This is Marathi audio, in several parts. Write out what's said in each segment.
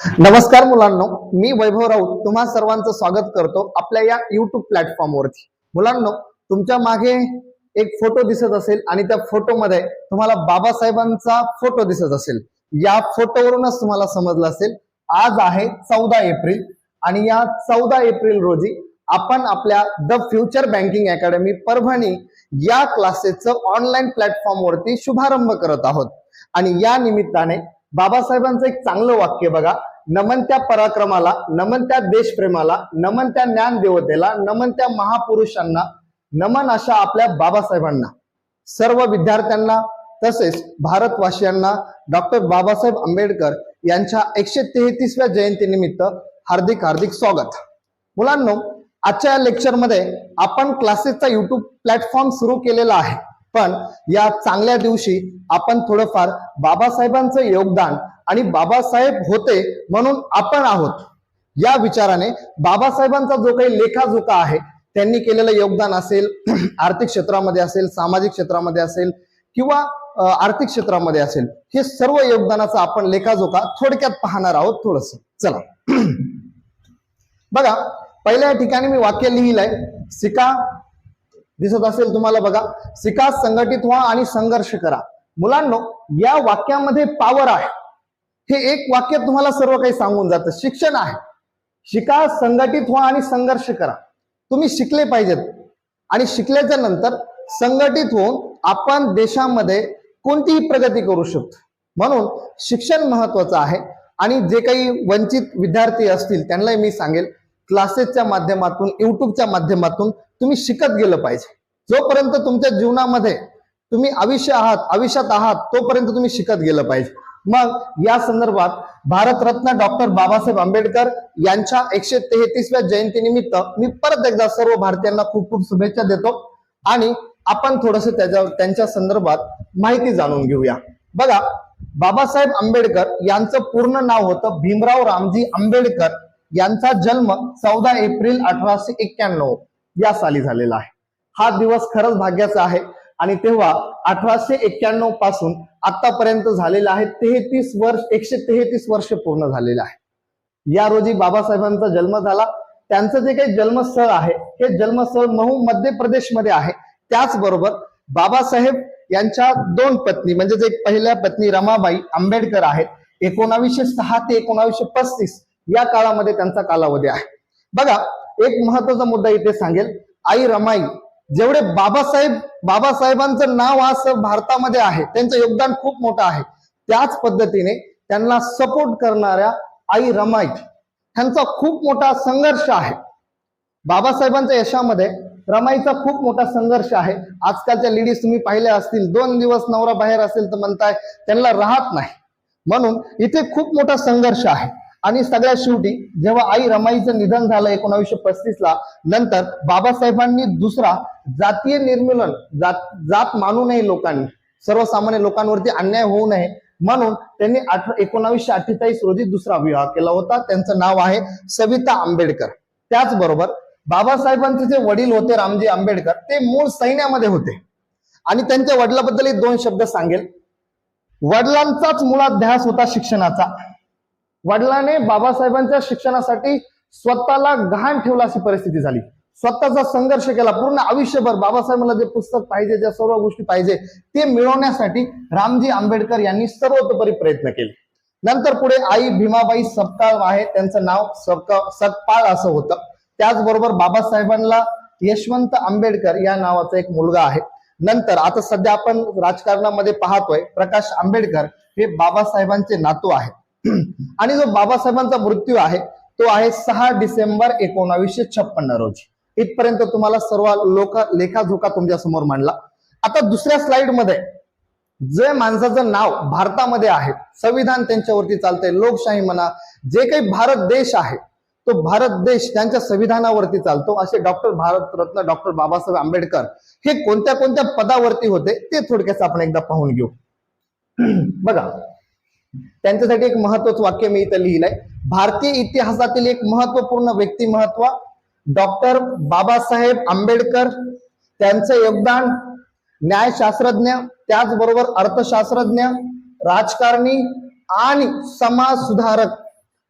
नमस्कार मुलांनो मी वैभव राऊत तुम्हा सर्वांचं स्वागत करतो आपल्या या युट्यूब प्लॅटफॉर्मवरती मुलांनो तुमच्या मागे एक फोटो दिसत असेल आणि त्या फोटोमध्ये तुम्हाला बाबासाहेबांचा फोटो दिसत असेल. या फोटोवरूनच तुम्हाला समजलं असेल आज आहे चौदा एप्रिल आणि या चौदा एप्रिल रोजी आपण आपल्या the future banking academy Parbhani या क्लासेसचं ऑनलाईन प्लॅटफॉर्मवरती शुभारंभ करत आहोत. आणि या निमित्ताने बाबासाहेबांचं एक चांगलं वाक्य बघा. नमन त्या पराक्रमाला नमन त्या देशप्रेमाला नमन त्या ज्ञान देवतेला नमन त्या महापुरुषांना नमन अशा आपल्या बाबासाहेबांना सर्व विद्यार्थ्यांना तसेच भारतवासियांना डॉक्टर बाबासाहेब आंबेडकर यांच्या एकशे तेहतीसव्या जयंतीनिमित्त हार्दिक हार्दिक स्वागत. मुलांनो आजच्या या लेक्चरमध्ये आपण क्लासेसचा युट्यूब प्लॅटफॉर्म सुरू केलेला आहे. पण या चांगल्या दिवशी आपण थोडंफार बाबासाहेबांचं योगदान आणि बाबासाहेब होते म्हणून आपण आहोत. या विचाराने बाबासाहेबांचा जो काही लेखाजोखा आहे त्यांनी केलेलं योगदान असेल आर्थिक क्षेत्रामध्ये असेल सामाजिक क्षेत्रामध्ये असेल किंवा आर्थिक क्षेत्रामध्ये असेल हे सर्व योगदानाचा आपण लेखाजोखा थोडक्यात पाहणार आहोत थोडस. चला. बघा पहिल्या ठिकाणी मी वाक्य लिहिलंय शिका दिसत असेल तुम्हाला बघा. शिका संघटित व्हा आणि संघर्ष करा. मुलांनो या वाक्यामध्ये पावर आहे. हे एक वाक्य तुम्हाला सर्व काही सांगून जातं. शिक्षण आहे. शिका संघटित व्हा आणि संघर्ष करा. तुम्ही शिकले पाहिजेत. आणि शिकल्याच्या नंतर संघटित होऊन आपण देशामध्ये कोणतीही प्रगती करू शकतो. म्हणून शिक्षण महत्वाचं आहे. आणि जे काही वंचित विद्यार्थी असतील त्यांनाही मी सांगेल क्लासेसच्या माध्यमातून युट्यूबच्या माध्यमातून तुम्ही शिकत गेलं पाहिजे. जोपर्यंत तुमच्या जीवनामध्ये तुम्ही आयुष्य आहात आयुष्यात आहात तोपर्यंत तुम्ही शिकत गेलं पाहिजे. मग या संदर्भात भारतरत्न डॉक्टर बाबासाहेब आंबेडकर यांच्या एकशे तेहतीसव्या जयंतीनिमित्त मी परत एकदा सर्व भारतीयांना खूप खूप शुभेच्छा देतो. आणि आपण थोडस त्याच्या त्यांच्या संदर्भात माहिती जाणून घेऊया. बघा बाबासाहेब आंबेडकर यांचं पूर्ण नाव होतं भीमराव रामजी आंबेडकर. यांचा जन्म चौदा एप्रिल अठराशे एक्क्याण्णव या साली झालेला आहे. हा दिवस खरंच भाग्याचा आहे आणि तेव्हा अठराशे एक्क्याण्णवपासून आतापर्यंत झालेला आहे. तेहतीस वर्ष एकशे तेहतीस वर्ष पूर्ण झालेलं आहे. या रोजी बाबासाहेबांचा जन्म झाला. त्यांचं जे काही जन्मस्थळ आहे हे जन्मस्थळ महू मध्य प्रदेशमध्ये आहे. त्याचबरोबर बाबासाहेब यांच्या दोन पत्नी म्हणजे जे पहिल्या पत्नी रमाबाई आंबेडकर आहेत एकोणावीसशे सहा ते एकोणावीसशे पस्तीस या काळामध्ये त्यांचा कालावधी आहे. बघा एक महत्त्वाचा मुद्दा इथे सांगेल. आई रमाई जेवढे बाबासाहेब बाबासाहेबांचं नाव आज भारतामध्ये आहे त्यांचं योगदान खूप मोठं आहे. त्याच पद्धतीने त्यांना सपोर्ट करणाऱ्या आई रमाई ह्यांचा खूप मोठा संघर्ष आहे. बाबासाहेबांच्या यशामध्ये रमाईचा खूप मोठा संघर्ष आहे. आजकालच्या लेडीज तुम्ही पाहिल्या असतील दोन दिवस नवरा बाहेर असेल तर म्हणताय त्यांना राहत नाही. म्हणून इथे खूप मोठा संघर्ष आहे. आणि सगळ्यात शेवटी जेव्हा आई रमाईचं निधन झालं एकोणावीसशे पस्तीस ला नंतर बाबासाहेबांनी दुसरा जातीय निर्मूलन जात जात मानू नये लोकांनी. सर्वसामान्य लोकांवरती अन्याय होऊ नये. म्हणून त्यांनी अठरा एकोणावीसशे अठ्ठेचाळीस रोजी दुसरा विवाह केला होता. त्यांचं नाव आहे सविता आंबेडकर. त्याचबरोबर बाबासाहेबांचे जे वडील होते रामजी आंबेडकर ते मूळ सैन्यामध्ये होते. आणि त्यांच्या वडिलाबद्दल दोन शब्द सांगेल. वडिलांचाच मुळात ध्यास होता शिक्षणाचा. वडिलाने बाबासाहेबांच्या शिक्षणासाठी स्वतःला गहाण ठेवला अशी परिस्थिती झाली. स्वतःचा संघर्ष केला. पूर्ण आयुष्यभर बाबासाहेबांना जे पुस्तक पाहिजे ज्या सर्व गोष्टी पाहिजे ते मिळवण्यासाठी रामजी आंबेडकर यांनी सर्वतोपरी प्रयत्न केले. नंतर पुढे आई भीमाबाई सपकाळ आहे त्यांचं नाव सपका सतपाळ असं होतं. त्याचबरोबर बाबासाहेबांना यशवंत आंबेडकर या नावाचा एक मुलगा आहे. नंतर आता सध्या आपण राजकारणामध्ये पाहतोय प्रकाश आंबेडकर हे बाबासाहेबांचे नातू आहेत. आणि जो बाबासाहेबांचा मृत्यू आहे तो आहे सहा डिसेंबर एकोणावीसशे छप्पन्न रोजी. इथपर्यंत तुम्हाला सर्व लोक लेखाजोखा तुमच्यासमोर मांडला. आता दुसऱ्या स्लाइडमध्ये जे माणसाचं नाव भारतामध्ये आहे संविधान त्यांच्यावरती चालतंय लोकशाही म्हणा जे काही भारत देश आहे तो भारत देश त्यांच्या संविधानावरती चालतो. असे डॉक्टर भारतरत्न डॉक्टर बाबासाहेब आंबेडकर हे कोणत्या कोणत्या पदावरती होते ते थोडक्यात आपण एकदा पाहून घेऊ. बघा त्यांच्यासाठी एक महत्वाचं वाक्य मी इथं लिहिलंय. भारतीय इतिहासातील एक महत्त्वपूर्ण व्यक्तिमत्व डॉक्टर बाबासाहेब आंबेडकर. त्यांचं योगदान न्यायशास्त्रज्ञ त्याचबरोबर अर्थशास्त्रज्ञ राजकारणी आणि समाज सुधारक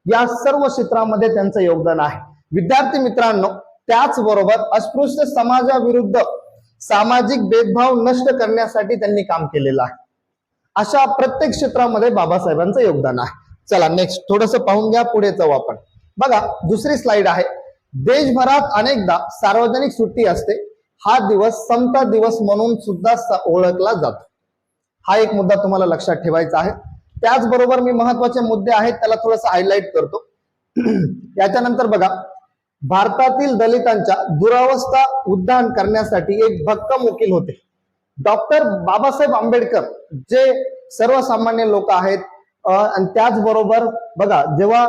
या सर्व क्षेत्रामध्ये त्यांचं योगदान आहे. विद्यार्थी मित्रांनो त्याचबरोबर अस्पृश्य समाजाविरुद्ध सामाजिक भेदभाव नष्ट करण्यासाठी त्यांनी काम केलेलं आहे. अशा प्रत्येक क्षेत्रामध्ये बाबासाहेबांचं योगदान आहे. चला नेक्स्ट थोडस पाहून घ्या पुढे जाऊ आपण बघा दुसरी स्लाइड आहे. देशभरात अनेकदा सार्वजनिक सुट्टी असते. हा दिवस समता दिवस म्हणून सुद्धा ओळखला जातो. हा एक मुद्दा तुम्हाला लक्षात ठेवायचा आहे. त्याचबरोबर मी महत्त्वाचे मुद्दे आहेत त्याला थोडस हायलाइट करतो. याच्यानंतर बघा भारतातील दलितांच्या दुरावस्था उद्धान करण्यासाठी एक भक्कम वकील होते. डॉक्टर बाबासाहेब आंबेडकर जे सर्वसामान्य लोक आहेत आणि त्याचबरोबर बघा जेव्हा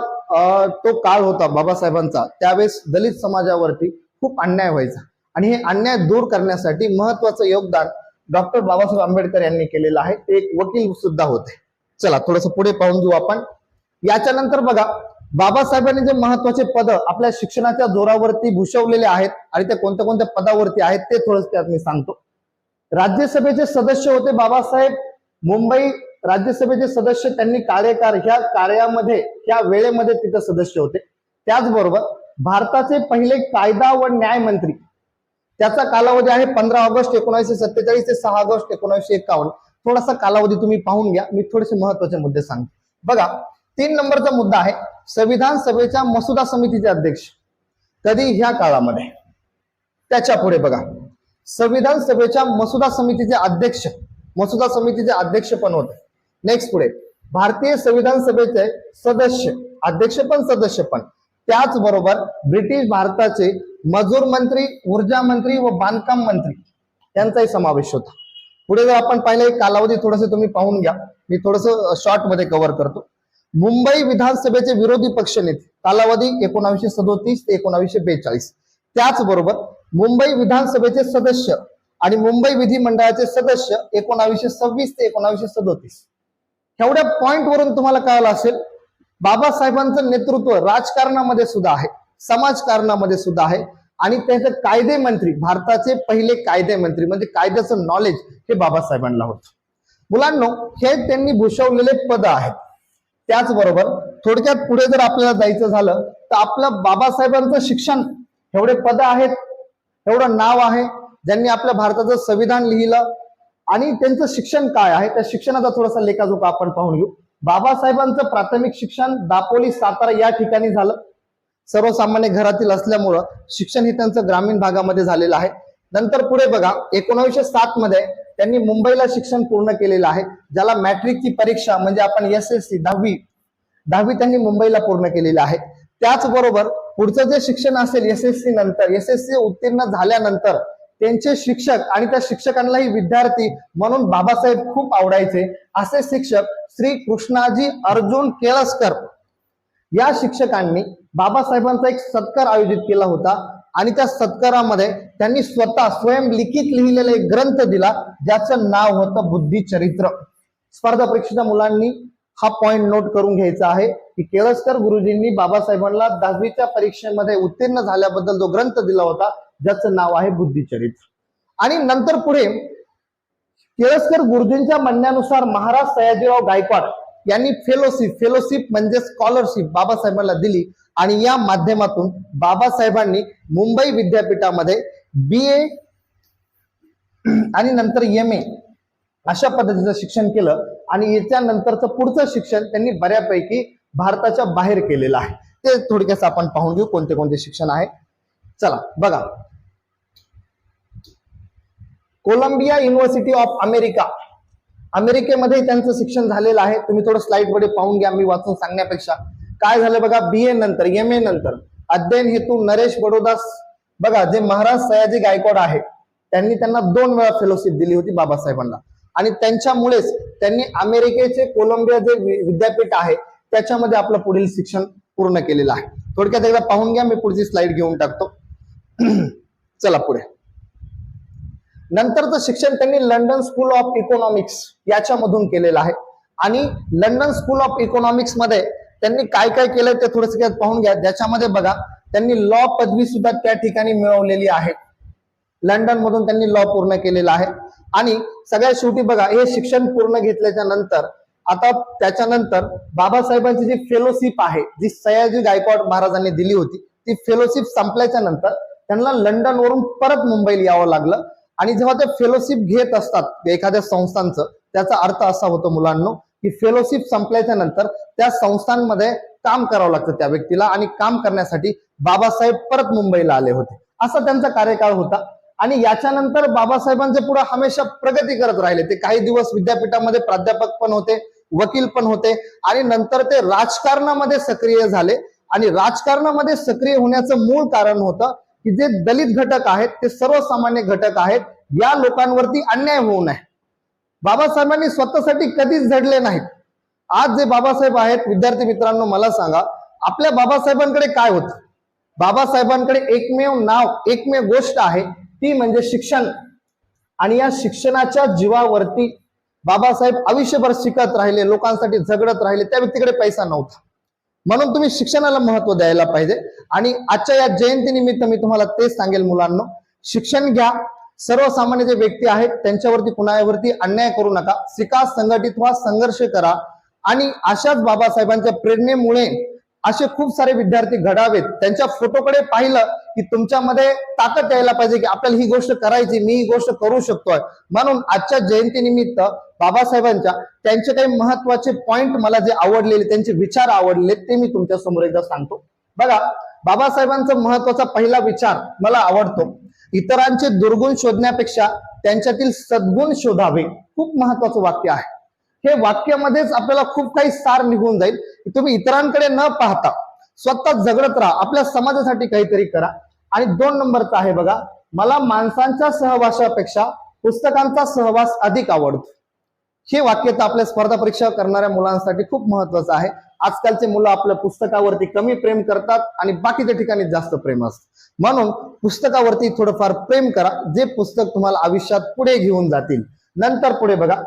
तो काळ होता बाबासाहेबांचा त्यावेळेस दलित समाजावरती खूप अन्याय व्हायचा. आणि हे अन्याय दूर करण्यासाठी महत्वाचं योगदान डॉक्टर बाबासाहेब आंबेडकर यांनी केलेलं आहे. ते एक वकील सुद्धा होते. चला थोडस पुढे पाहून घेऊ आपण. याच्यानंतर बघा बाबासाहेबांनी जे महत्त्वाचे पद आपल्या शिक्षणाच्या जोरावरती भूषवलेले आहेत आणि ते कोणत्या कोणत्या पदावरती आहेत ते थोडस त्यात मी सांगतो. राज्यसभेचे सदस्य होते बाबासाहेब. मुंबई राज्यसभेचे सदस्य त्यांनी कार्यकार ह्या कार्यामध्ये ह्या वेळेमध्ये तिथे सदस्य होते. त्याचबरोबर भारताचे पहिले कायदा व न्याय मंत्री त्याचा कालावधी आहे पंधरा ऑगस्ट एकोणीसशे सत्तेचाळीस ते सहा ऑगस्ट एकोणीसशे एकावन्न. थोडासा कालावधी तुम्ही पाहून घ्या मी थोडेसे महत्त्वाचे मुद्दे सांगतो. बघा तीन नंबरचा मुद्दा आहे संविधान सभेच्या मसुदा समितीचे अध्यक्ष. कधी? ह्या काळामध्ये. त्याच्या पुढे बघा. संविधान सभेच्या मसुदा समितीचे अध्यक्ष मसुदा समितीचे अध्यक्ष पण होते. नेक्स्ट पुढे. भारतीय संविधान सभेचे सदस्य अध्यक्ष पण सदस्य पण. त्याचबरोबर ब्रिटिश भारताचे मजूर मंत्री ऊर्जा मंत्री व बांधकाम मंत्री यांचाही समावेश होता. पुढे जर आपण पाहिलं कालावधी थोडस तुम्ही पाहून घ्या. मी थोडस शॉर्टमध्ये कव्हर करतो. मुंबई विधानसभेचे विरोधी पक्षनेते कालावधी एकोणावीसशे सदोतीस ते एकोणावीसशे बेचाळीस. त्याचबरोबर मुंबई विधानसभेचे सदस्य आणि मुंबई विधिमंडळाचे सदस्य एकोणावीसशे सव्वीस ते एकोणावीसशे सदोतीस. एवढ्या पॉइंट वरून तुम्हाला कळालं असेल बाबासाहेबांचं नेतृत्व राजकारणामध्ये सुद्धा आहे समाजकारणामध्ये सुद्धा आहे आणि त्याचे कायदे मंत्री भारताचे पहिले कायदे मंत्री म्हणजे कायद्याचं नॉलेज हे बाबासाहेबांना होतं. मुलांनो हे त्यांनी भूषवलेले पद आहेत. त्याचबरोबर थोडक्यात पुढे जर आपल्याला जायचं झालं तर आपलं बाबासाहेबांचं शिक्षण एवढे पद आहेत एवढं नाव आहे. ज्यांनी आपल्या भारताचं संविधान लिहिलं आणि त्यांचं शिक्षण काय आहे त्या शिक्षणाचा थोडासा लेखाजोखा आपण पाहून घेऊ. बाबासाहेबांचं प्राथमिक शिक्षण दापोली सातारा या ठिकाणी झालं. सर्वसामान्य घरातील असल्यामुळं शिक्षण हे त्यांचं ग्रामीण भागामध्ये झालेलं आहे. नंतर पुढे बघा एकोणीसशे सात मध्ये त्यांनी मुंबईला शिक्षण पूर्ण केलेलं आहे ज्याला मॅट्रिकची परीक्षा म्हणजे आपण एस एस सी दहावी दहावी त्यांनी मुंबईला पूर्ण केलेली आहे. त्याचबरोबर पुढचं जे शिक्षण असेल एस एस सी नंतर एस एस सी उत्तीर्ण झाल्यानंतर त्यांचे शिक्षक आणि त्या शिक्षकांनाही विद्यार्थी म्हणून बाबासाहेब खूप आवडायचे. असे शिक्षक श्री कृष्णाजी अर्जुन केळसकर. या शिक्षकांनी बाबासाहेबांचा एक सत्कार आयोजित केला होता आणि त्या सत्कारामध्ये त्यांनी स्वतः स्वयं लिखित लिहिलेला एक ग्रंथ दिला ज्याचं नाव होतं बुद्धिचरित्र. स्पर्धा परीक्षेच्या मुलांनी हा पॉइंट नोट करून घ्यायचा आहे की केळसकर गुरुजींनी बाबासाहेबांना दहावीच्या परीक्षेमध्ये उत्तीर्ण झाल्याबद्दल जो ग्रंथ दिला होता ज्याचं नाव आहे बुद्धिचरित्र आणि नंतर पुढे केळसकर गुरुजींच्या म्हणण्यानुसार महाराज सयाजीराव गायकवाड यांनी फेलोशिप फेलोशिप म्हणजे स्कॉलरशिप बाबासाहेबांना दिली आणि या माध्यमातून बाबासाहेबांनी मुंबई विद्यापीठामध्ये बी ए आणि नंतर एम ए अशा पद्धतीचं शिक्षण केलं आणि याच्यानंतरचं पुढचं शिक्षण त्यांनी बऱ्यापैकी भारताच्या बाहेर केलेलं आहे. ते थोडक्यास आपण पाहून घेऊ कोणते कोणते शिक्षण आहे. चला बघा. कोलंबिया युनिव्हर्सिटी ऑफ अमेरिका अमेरिकेमध्ये त्यांचं शिक्षण झालेलं आहे. तुम्ही थोडं स्लाइडमध्ये पाहून घ्या मी वाचून सांगण्यापेक्षा. काय झालं बघा? बी ए नंतर एम ए नंतर. अध्ययन हेतू नरेश बडोदास. बघा जे महाराज सयाजी गायकवाड आहे त्यांनी त्यांना दोन वेळा फेलोशिप दिली होती बाबासाहेबांना. आणि त्यांच्यामुळेच त्यांनी अमेरिकेचे कोलंबिया जे विद्यापीठ आहे त्याच्यामध्ये आपलं पुढील शिक्षण पूर्ण केलेलं आहे. थोडक्यात एकदा पाहून घ्या मी पुढची स्लाइड घेऊन टाकतो. चला पुढे. नंतरचं शिक्षण त्यांनी लंडन स्कूल ऑफ इकॉनॉमिक्स याच्यामधून केलेलं आहे. आणि लंडन स्कूल ऑफ इकॉनॉमिक्समध्ये त्यांनी काय काय केलं ते थोडस पाहून घ्या. ज्याच्यामध्ये बघा त्यांनी लॉ पदवी सुद्धा त्या ठिकाणी मिळवलेली आहे. लंडन मधून त्यांनी लॉ पूर्ण केलेला आहे. आणि सगळ्यात शेवटी बघा हे शिक्षण पूर्ण घेतल्याच्या नंतर आता त्याच्यानंतर बाबासाहेबांची जी फेलोशिप आहे जी सयाजी गायकवाड महाराजांनी दिली होती ती फेलोशिप संपल्याच्या नंतर त्यांना लंडन वरून परत मुंबईला यावं लागलं. आणि जेव्हा ते फेलोशिप घेत असतात एखाद्या संस्थांचं त्याचा अर्थ असा होतो मुलांनो की फेलोशिप संपल्याच्या नंतर त्या संस्थांमध्ये काम करावं लागतं त्या व्यक्तीला आणि काम करण्यासाठी बाबासाहेब परत मुंबईला आले होते. असा त्यांचा कार्यकाळ होता. आणि याच्यानंतर बाबासाहेबांचे पुढे हमेशा प्रगती करत राहिले. ते काही दिवस विद्यापीठामध्ये प्राध्यापक पण होते वकील पण होते आणि नंतर ते राजकारणामध्ये सक्रिय झाले. आणि राजकारणामध्ये सक्रिय होण्याचं मूळ कारण होतं की जे दलित घटक आहेत ते सर्वसामान्य घटक आहेत या लोकांवरती अन्याय होऊ नये. बाबासाहेबांनी स्वतःसाठी कधीच झडले नाहीत. आज जे बाबासाहेब आहेत विद्यार्थी मित्रांनो मला सांगा आपल्या बाबासाहेबांकडे काय होतं? बाबासाहेबांकडे एकमेव नाव एकमेव गोष्ट आहे. ती म्हणजे शिक्षण. आणि या शिक्षणाच्या जीवावरती बाबासाहेब आयुष्यभर शिकत राहिले लोकांसाठी झगडत राहिले त्या व्यक्तीकडे पैसा नव्हता. म्हणून तुम्ही शिक्षणाला महत्त्व द्यायला पाहिजे. आणि आजच्या या जयंतीनिमित्त मी तुम्हाला तेच सांगेल मुलांना. शिक्षण घ्या. सर्वसामान्य जे व्यक्ती आहेत त्यांच्यावरती कुणावरती अन्याय करू नका. शिका संघटित व्हा संघर्ष करा. आणि अशाच बाबासाहेबांच्या प्रेरणेमुळे असे खूप सारे विद्यार्थी घडावेत. त्यांच्या फोटोकडे पाहिलं की तुमच्यामध्ये ताकद यायला पाहिजे की आपल्याला ही गोष्ट करायची मी ही गोष्ट करू शकतोय. म्हणून आजच्या जयंतीनिमित्त बाबासाहेबांच्या त्यांचे काही महत्त्वाचे पॉइंट मला जे आवडलेले त्यांचे विचार आवडले ते मी तुमच्यासमोर एकदा सांगतो. बघा बाबासाहेबांचा महत्त्वाचा पहिला विचार मला आवडतो. इतरांचे दुर्गुण शोधण्यापेक्षा त्यांच्यातील सद्गुण शोधावे. खूप महत्वाचं वाक्य आहे. हे वाक्यामध्येच आपल्याला खूप काही सार निघून जाईल की तुम्ही इतरांकडे न पाहता स्वतः झगडत राहा आपल्या समाजासाठी काहीतरी करा. आणि दोन नंबरचा आहे बघा मला माणसांच्या सहवासापेक्षा पुस्तकांचा सहवास अधिक आवडतो. हे वाक्य तर आपल्या स्पर्धा परीक्षा करणाऱ्या मुलांसाठी खूप महत्वाचं आहे. आजकालचे मुलं आपल्या पुस्तकावरती कमी प्रेम करतात आणि बाकीच्या ठिकाणी जास्त प्रेम असतं. म्हणून पुस्तकावरती थोडंफार प्रेम करा जे पुस्तक तुम्हाला आयुष्यात पुढे घेऊन जातील. नंतर पुढे बघा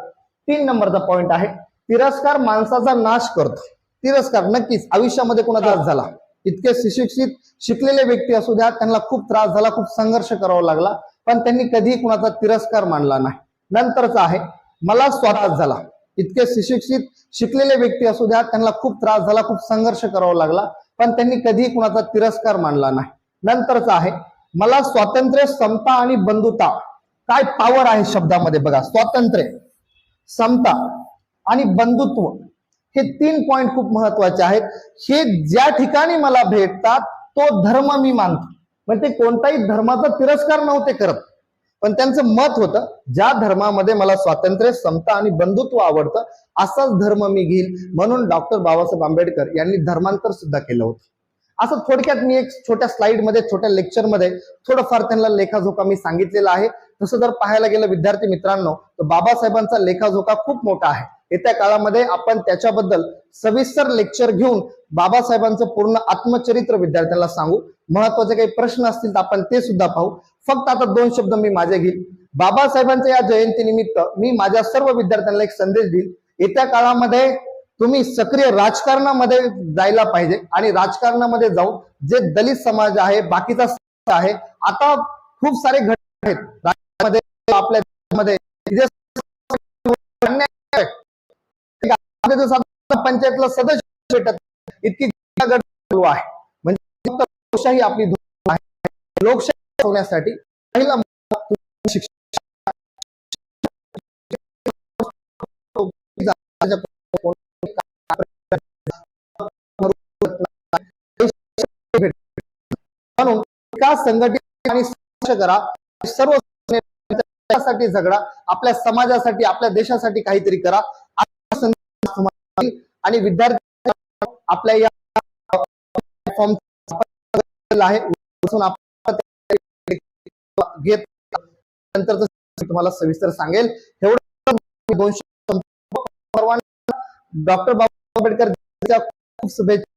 तीन नंबरचा पॉइंट आहे. तिरस्कार माणसाचा नाश करतो. तिरस्कार नक्कीच आयुष्यामध्ये कोणाचा त्रास झाला? इतके सुशिक्षित शिकलेले व्यक्ती असू द्या त्यांना खूप त्रास झाला खूप संघर्ष करावा लागला पण त्यांनी कधीही कुणाचा तिरस्कार मानला नाही. नंतरचा आहे मला स्वतःच झाला. इतके सुशिक्षित शिकलेले व्यक्ती असू द्या त्यांना खूप त्रास झाला खूप संघर्ष करावा लागला पण त्यांनी कधीही कुणाचा तिरस्कार मानला नाही. नंतरचा आहे मला स्वातंत्र्य समता आणि बंधुता. काय पावर आहे शब्दामध्ये बघा स्वातंत्र्य. समता आणि बंधुत्व हे तीन पॉइंट खूप महत्त्वाचे आहेत. हे ज्या ठिकाणी मला भेटतात तो धर्म मी मानतो. म्हणजे ते कोणताही धर्माचा तिरस्कार नव्हते करत. पण त्यांचं मत होतं ज्या धर्मामध्ये मला स्वातंत्र्य समता आणि बंधुत्व आवडतं असाच धर्म मी घेईल. म्हणून डॉक्टर बाबासाहेब आंबेडकर यांनी धर्मांतर सुद्धा केलं होतं. असं थोडक्यात मी एक छोट्या स्लाइडमध्ये छोट्या लेक्चरमध्ये थोडंफार त्यांना लेखाजोखा मी सांगितलेला आहे. तसं जर पाहायला गेलं विद्यार्थी मित्रांनो तर बाबासाहेबांचा लेखाजोखा खूप मोठा आहे. येत्या काळामध्ये आपण त्याच्याबद्दल सविस्तर लेक्चर घेऊन बाबासाहेबांचं पूर्ण आत्मचरित्र विद्यार्थ्यांना सांगू. महत्त्वाचे काही प्रश्न असतील तर आपण ते सुद्धा पाहू. फक्त आता दोन शब्द मी माझे घेईल बाबासाहेबांच्या या जयंतीनिमित्त मी माझ्या सर्व विद्यार्थ्यांना एक संदेश देईल येत्या काळामध्ये तुम्ही सक्रिय राजकारणामध्ये जायला पाहिजे आणि राजकारणामध्ये जाऊन जे दलित समाज आहे बाकीचा आहे आता खूप सारे घटक आहेत. राज्यामध्ये आपल्या देशामध्ये पंचायतला सदस्य भेटत इतकी गट चालू आहे. म्हणजे लोकशाही आपली आहे. लोकशाही होण्यासाठी पहिला शिक्षण. म्हणून संघटित आणि करा. सर्वसाठी झगडा आपल्या समाजासाठी आपल्या देशासाठी काहीतरी करा. आणि विद्यार्थी आपल्या या फॉर्म आहे. घेत नंतर तुम्हाला सविस्तर सांगेल. एवढं दोनशे परवाना डॉक्टर बाबा आंबेडकर खूप शुभेच्छा